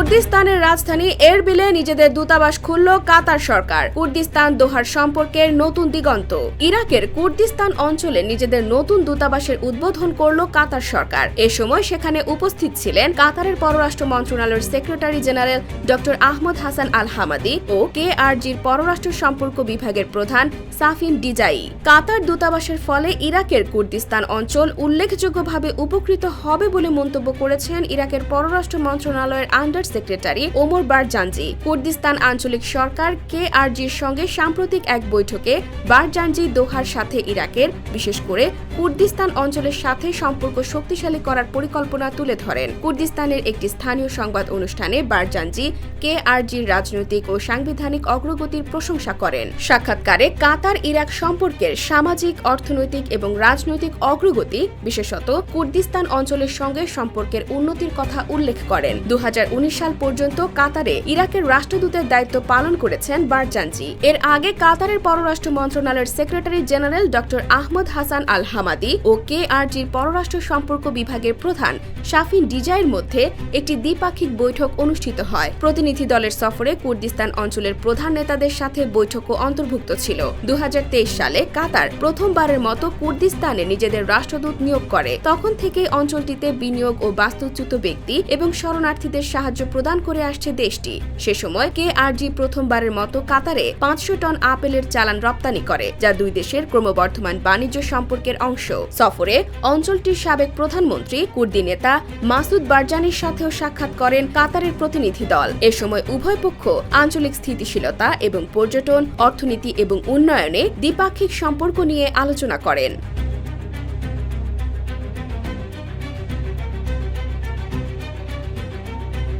কুর্দিস্তানের রাজধানী এরবিলে নিজেদের দূতাবাস খুলল কাতার সরকার। কুর্দিস্তান দোহার সম্পর্কের নতুন দিগন্ত। ইরাকের কুর্দিস্তান অঞ্চলে নিজেদের নতুন দূতাবাসের উদ্বোধন করল কাতার সরকার। এ সময় সেখানে উপস্থিত ছিলেন কাতারের পররাষ্ট্র মন্ত্রণালয়ের secretary general doctor Ahmad Hassan Al Hammadi ও কে আর জির পররাষ্ট্র সম্পর্ক বিভাগের প্রধান সাফিন ডিজাই। কাতার দূতাবাসের ফলে ইরাকের কুর্দিস্তান অঞ্চল উল্লেখযোগ্যভাবে উপকৃত হবে বলে মন্তব্য করেছেন ইরাকের পররাষ্ট্র মন্ত্রণালয়ের under secretary Omar Barzanji. Kurdistan আঞ্চলিক সরকার কে জির সঙ্গে সাম্প্রতিক এক বৈঠকে বারজানজি দোহার সাথে ইরাকের, বিশেষ করে কুর্দিস্তান অঞ্চলের সাথে সম্পর্ক শক্তিশালী করার পরিকল্পনা তুলে ধরেন। কুর্দিস্তানের একটি স্থানীয় সংবাদ অনুষ্ঠানে বারজানজি কে জির রাজনৈতিক ও সাংবিধানিক অগ্রগতির প্রশংসা করেন। সাক্ষাৎকারে কাতার ইরাক সম্পর্কের সামাজিক, অর্থনৈতিক এবং রাজনৈতিক অগ্রগতি, বিশেষত কুর্দিস্তান অঞ্চলের সঙ্গে সম্পর্কের উন্নতির কথা উল্লেখ করেন। দু হাজার উনিশ সাল পর্যন্ত কাতারে ইরাকের রাষ্ট্রদূতের দায়িত্ব পালন করেছেন বারজানজি। এর আগে কাতারের পররাষ্ট্র মন্ত্রণালয়ের secretary general doctor Ahmad Hassan Al Hammadi ও কে জির পররাষ্ট্র সম্পর্ক বিভাগের প্রধান শাফিন ডিজাইয়ের মধ্যে একটি দ্বিপাক্ষিক বৈঠক অনুষ্ঠিত হয়। প্রতিনিধি দলের সফরে কুর্দিস্তান অঞ্চলের প্রধান নেতাদের সাথে বৈঠকও অন্তর্ভুক্ত ছিল। দু হাজার তেইশ সালে কাতার প্রথমবারের মতো কুর্দিস্তানে নিজেদের রাষ্ট্রদূত নিয়োগ করে। তখন থেকে অঞ্চলটিতে বিনিয়োগ ও বাস্তুচ্যুত ব্যক্তি এবং শরণার্থীদের সাহায্য প্রদান করে আসছে দেশটি। সে সময় কে আর জি প্রথমবারের মতো কাতারে পাঁচশো টন আপেলের চালান রপ্তানি করে, যা দুই দেশের ক্রমবর্ধমান বাণিজ্য সম্পর্কের অংশ। সফরে অঞ্চলটির সাবেক প্রধানমন্ত্রী, কুর্দি নেতা মাসুদ বারজানির সাথেও সাক্ষাৎ করেন কাতারের প্রতিনিধি দল। এ সময় উভয় পক্ষ আঞ্চলিক স্থিতিশীলতা এবং পর্যটন, অর্থনীতি এবং উন্নয়নে দ্বিপাক্ষিক সম্পর্ক নিয়ে আলোচনা করেন।